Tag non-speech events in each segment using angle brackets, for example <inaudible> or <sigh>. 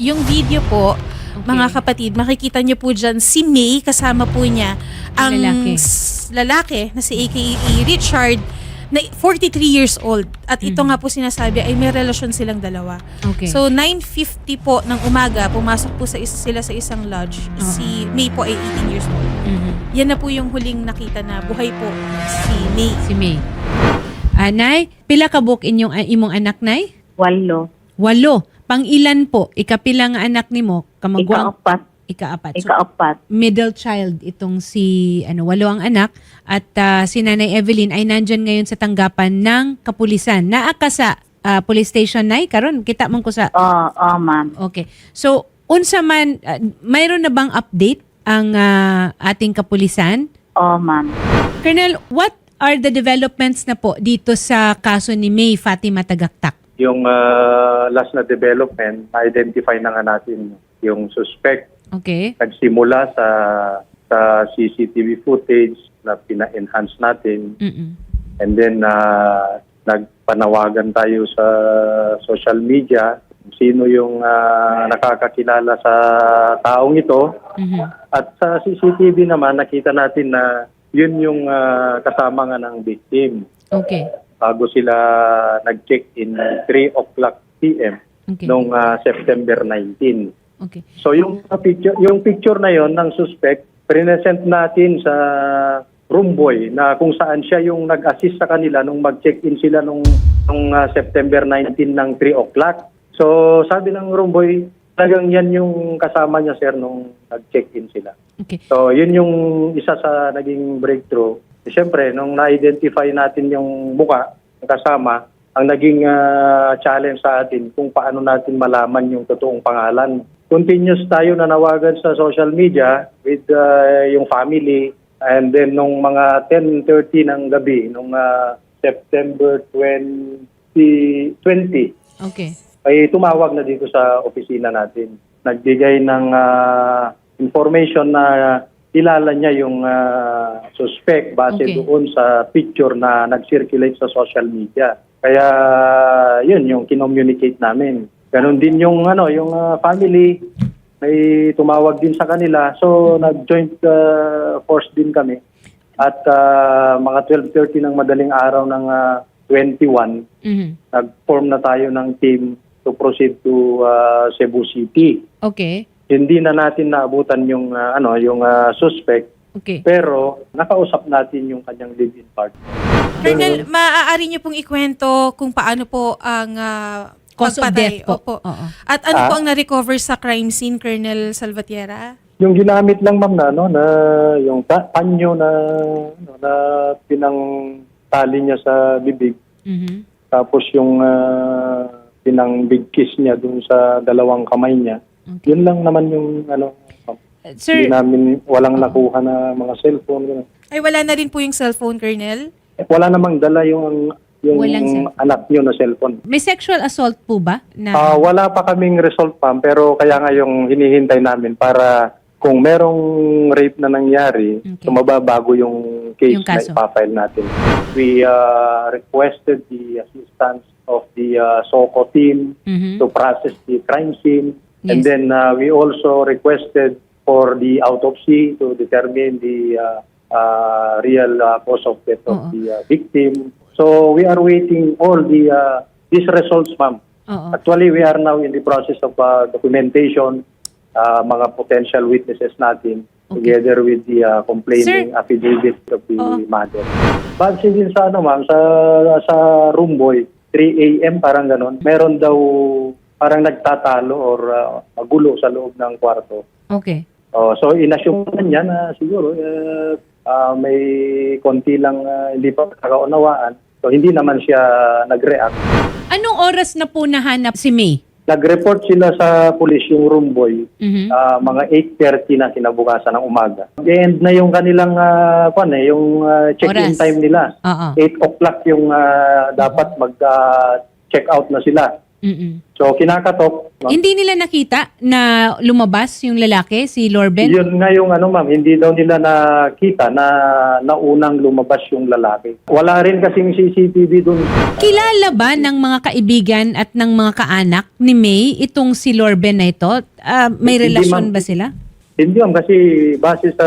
Yung video po, mga kapatid, makikita niyo po dyan si May, kasama po niya ang Lalaki. lalaki na si AKA Richard na 43 years old. At ito nga po sinasabi ay may relasyon silang dalawa. Okay. So 9.50 po ng umaga, pumasok po sa is- sila sa isang lodge. Oo. Si May po ay 18 years old. Mhm. Yan na po yung huling nakita na buhay po si May. Si May. Ah, Nay, pila ka book inyong ah, imong anak, Nay? Walo. Walo. Pang ilan po? Ikapila nga anak nimo? Kamagwang Ikaapat. ikaapat. So, Ikaapat. middle child itong si ano walo ang anak at ah, si Nanay Evelyn ay nandyan ngayon sa tanggapan ng kapulisan. Naa ka sa ah, police station nay karon kita man ko sa Oo, oh, ma'am. Okay. So unsa man ah, mayroon na bang update ang ah, ating kapulisan? Oo, ma'am. Colonel, what are the developments na po dito sa kaso ni May Fatima Tagaktak? Yung ah, last na development, na-identify na nga natin yung suspect. Okay. Nagsimula sa sa CCTV footage na pina-enhance natin. Mm-mm. And then, ah, nagpanawagan tayo sa social media sino yung ah, nakakakilala sa taong ito. Mhm. At sa CCTV naman, nakita natin na yun yung ah, kasama nga ng victim. Okay. Bago sila nag-check in 3 o'clock p.m. Okay. noong ah, September 19. Okay. So yung picture, yung picture na yon ng suspect, present natin sa room boy na kung saan siya yung nag-assist sa kanila nung mag-check-in sila nung, nung ah, September 19 ng 3 o'clock. So sabi ng room boy, talagang yan yung kasama niya sir nung nag-check-in sila. Okay. So yun yung isa sa naging breakthrough. Eh, Siyempre, nung na-identify natin yung muka kasama, ang naging ah, challenge sa atin kung paano natin malaman yung totoong pangalan. Continuous tayo nanawagan sa social media with ah, yung family and then nung mga 10.30 ng gabi, nung ah, September 20, 20 Okay. ay tumawag na dito sa opisina natin. Nagbigay ng ah, information na kilala niya yung ah, suspect base Okay. doon sa picture na nag-circulate sa social media. Kaya yun yung kinommunicate namin. Ganon din yung ano yung ah, family may tumawag din sa kanila. So nag-joint ah, force din kami. At ah, mga 12:30 ng madaling araw ng ah, 21 Mhm. nag-form na tayo ng team to proceed to uh, Cebu City. Okay. Hindi na natin naabutan yung uh, ano yung uh, suspect Okay. pero nakausap natin yung kanyang live-in partner. Colonel, maaari niyo pong ikwento kung paano po ang ah, Cause of death po. Opo. Oo. At ano Ah? po ang na-recover sa crime scene, Colonel Salvatierra? Yung ginamit lang ma'am na ano na yung ta- panyo na ano, na pinang tali niya sa bibig Mhm. tapos yung uh, pinang big kiss niya dun sa dalawang kamay niya. Okay. Yun lang naman yung ano ma'am. Sir, Hindi namin walang nakuha na mga cellphone. ganun. Ay, wala na rin po yung cellphone, Colonel? Eh, Wala namang dala yung yung Walang cellphone. anak niyo na cellphone. may sexual assault po ba? Na, Ah, wala pa kaming result pa pero kaya nga yung hinihintay namin para kung merong rape na nangyari, Okay. tumaba bago yung case Yung kaso. na ipafile natin. We uh, requested the assistance of the uh, SOCO team Mhm. to process the crime scene. Yes. And then uh, we also requested for the autopsy to determine the uh, uh, real uh, cause of death Oo. of the uh, victim. So we are waiting all the uh, these results, ma'am. Oo. Actually, we are now in the process of uh, documentation, uh, mga potential witnesses natin, Okay. together with the uh, complaining Sir. affidavit of the Oo. mother. Base din sa ano ma'am, sa, sa room boy, 3 a.m. parang ganon, meron daw parang nagtatalo or uh, magulo sa loob ng kwarto. Okay. Oh, so inassume na niya na siguro uh, uh, may konti lang uh, hindi pa kakaunawaan. So hindi naman siya nag-react. Anong oras na po nahanap si May? Nag-report sila sa police yung room boy Mhm. ah, mga 8.30 na kinabukasan ng umaga. End na yung kanilang uh, kwan, eh, yung ah, check-in time nila. Oo. 8 o'clock yung ah, dapat mag-check out na sila. Mm-mm. So kinakatok. ma'am. Hindi nila nakita na lumabas yung lalaki, si Lorben? Yun nga yung ano ma'am, hindi daw nila nakita na naunang lumabas yung lalaki. Wala rin kasing CCTV dun. Kilala ba ng mga kaibigan at ng mga kaanak ni May itong si Lorben na ito? Ah, may Hindi, relasyon ma'am. ba sila? Hindi ma'am kasi base sa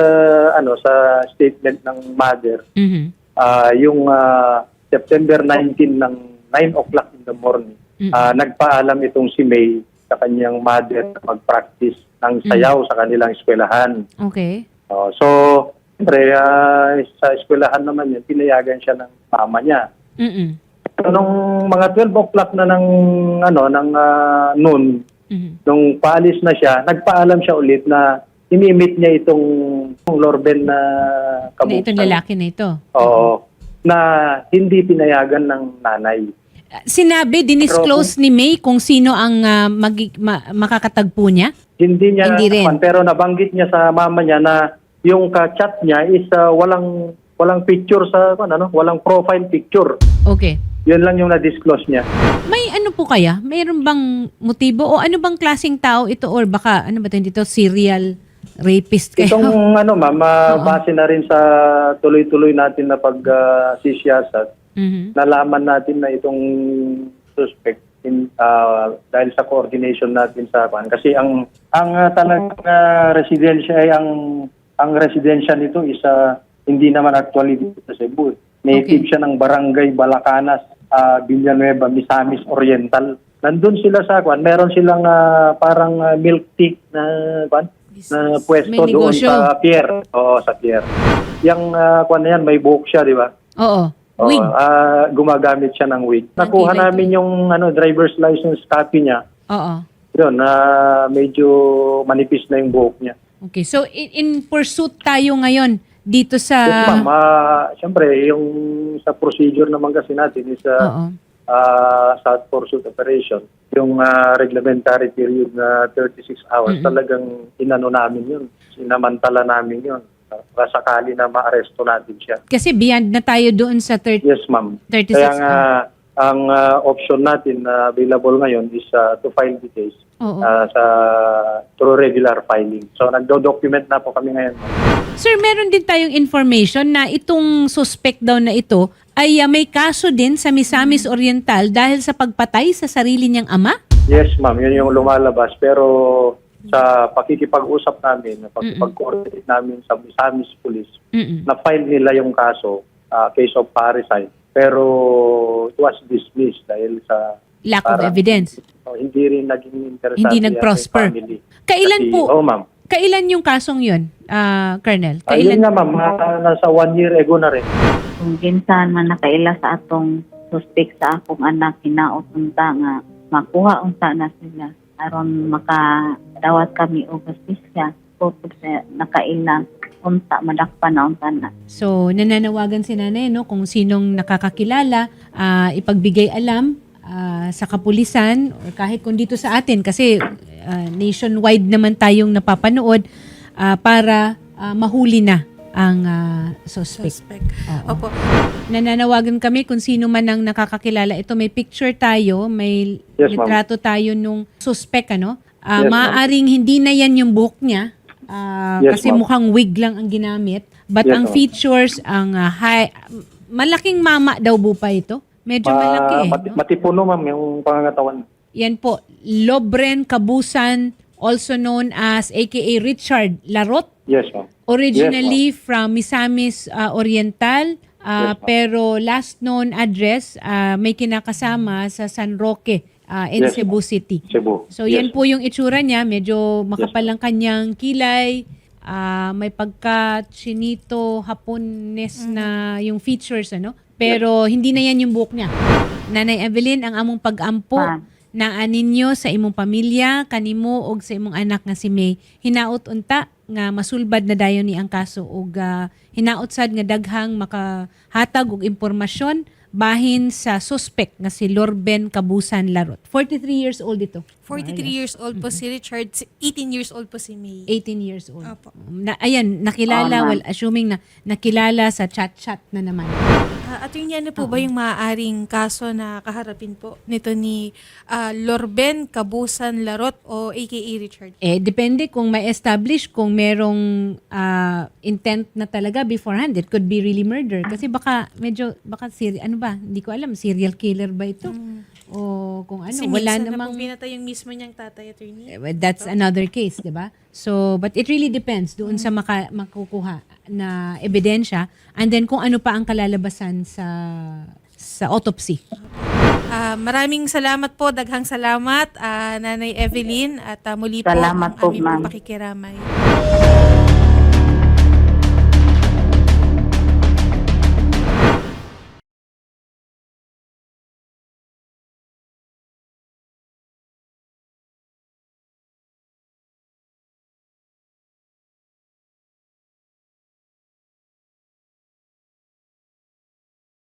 ano sa statement ng mother, Mhm. ah, yung ah, September 19 ng 9 o'clock in the morning, Mm. ah, nagpaalam itong si May sa kanyang mother na mag-practice ng sayaw sa kanilang eskwelahan. Okay. Oh, so, siyempre, ah, sa eskwelahan naman yun, pinayagan siya ng mama niya. Mm-mm. So, nung mga 12 o'clock na ng, ano, ng ah, noon, Mhm. nung paalis na siya, nagpaalam siya ulit na inimit niya itong, Lorben na Na kabutan. itong lalaki na ito. Oo. Na hindi pinayagan ng nanay. Ah, Sinabi, dinisclose ni May kung sino ang ah, magi- ma- makakatagpo niya? Hindi niya, Hindi rin. pero nabanggit niya sa mama niya na yung ka-chat niya is ah, walang walang picture sa ano, walang profile picture. Okay. Yun lang yung na-disclose niya. May ano po kaya? Mayroon bang motibo o ano bang klaseng tao ito or baka ano ba ito dito serial rapist kayo? Itong <laughs> ano ma'am, ah, base na rin sa tuloy-tuloy natin na pag-sisiyasat, Mhm. nalaman natin na itong suspect in, ah, dahil sa coordination natin sa kan kasi ang ang uh, talagang ah, residensya ay ang ang residensya nito is ah, hindi naman actually dito sa Cebu. Native Okay. siya ng barangay Balacanas, uh, Villanueva, Misamis Oriental. Nandun sila sa kwan, meron silang ah, parang ah, milk tea na kwan, na pwesto doon sa pier. Oo, sa pier. Yung uh, kwan na yan, may buhok siya, di ba? Oo. Oo, Wig. ah, gumagamit siya ng wig. Nakuha kilay namin yung ano driver's license copy niya. Oo. Yun, na medyo manipis na yung buhok niya. Okay. So in, in pursuit tayo ngayon dito sa yes, ma'am. Ah, Siyempre, yung sa procedure naman kasi natin is ah, Oo. ah, sa pursuit operation, yung ah, reglementary period na 36 hours, talagang inano namin yun. Sinamantala namin yun. Para sakali na ma-aresto natin siya. Kasi beyond na tayo doon sa 30 Yes, ma'am. 36 Kaya nga, ang ah, option natin na available ngayon is ah, to file the case Oo. ah, sa through regular filing. So, nagdo-document na po kami ngayon. Sir, meron din tayong information na itong suspect daw na ito ay ah, may kaso din sa Misamis Oriental dahil sa pagpatay sa sarili niyang ama? Yes, ma'am. Yun yung lumalabas. Pero sa pakikipag-usap namin, pakikipag-coordinate namin sa Misamis Police, Mm-mm. na-file nila yung kaso, ah, case of parricide. Pero it was dismissed dahil sa Lack of Parang- evidence. oh, hindi rin naging interesante Hindi ang nag-prosper. family. Kailan Kasi- po? Oo, ma'am. Kailan yung kasong yun, ah, Colonel? Ayun Kailan? nga, ma'am. Ah, nasa one year ago na rin. Kung ginsan man nakaila sa atong suspect sa akong anak, hinaot unta nga makuha unta na sila. Aron makadawat kami og justisya. Pupod sa nakaila unta madakpan na unta na. So, nananawagan si nanay no, kung sinong nakakakilala, ah, ipagbigay alam ah, sa kapulisan or kahit kung dito sa atin kasi ah, nationwide naman tayong napapanood ah, para ah, mahuli na ang ah, suspect. Suspect. Oo. Opo. Nananawagan kami kung sino man ang nakakakilala. Ito may picture tayo, may Yes, ma'am. litrato tayo nung suspect ano. Ah, Yes, ma'am. maaaring hindi na yan yung buhok niya. ah, Yes, kasi ma'am. mukhang wig lang ang ginamit. But Yes, ang ma'am. features, ang ah, high, malaking mama daw po pa ito. Medyo Ah, malaki eh. mati- no? Matipuno, ma'am, yung pangangatawan. Yan po, Lobren Kabusan, also known as aka Richard Larot. Yes, ma'am. Originally from Misamis ah, Oriental, ah, Yes, pero last known address ah, may kinakasama sa San Roque ah, in Yes, Cebu City. Cebu. So yan Yes. po yung itsura niya, medyo makapal ang kanyang kilay, ah, may pagka chinito hapones na yung features ano. Pero hindi na yan yung buhok niya. Nanay Evelyn, ang among pag-ampo Ma'am. na aninyo sa imong pamilya, kanimo og sa imong anak nga si May, hinaot unta nga masulbad na dayon ni ang kaso og ah, hinaot sad nga daghang makahatag og impormasyon bahin sa suspect nga si Lorben Kabusan Larot. 43 years old ito. 43 years old po si Richard, si- 18 years old po si May. 18 years old. Opo. Na, ayan, nakilala, ma'am. well, assuming na nakilala sa chat-chat na naman. Ah, attorney, ano po ba yung maaaring kaso na kaharapin po nito ni ah, Lorben Kabusan Larot o aka Richard? Eh, depende kung may establish kung merong ah, intent na talaga beforehand. It could be really murder. Kasi baka medyo, baka seri- ano ba, hindi ko alam, serial killer ba ito? O kung ano, Kasi wala namang... po pinatay yung mismo niyang tatay, attorney. Eh, well, That's another case, di ba? So, but it really depends doon sa maka, makukuha na ebidensya and then kung ano pa ang kalalabasan sa sa autopsy. Ah, maraming salamat po, daghang salamat, ah, Nanay Evelyn, at ah, muli po Salamat ang po, aming ma'am. pakikiramay.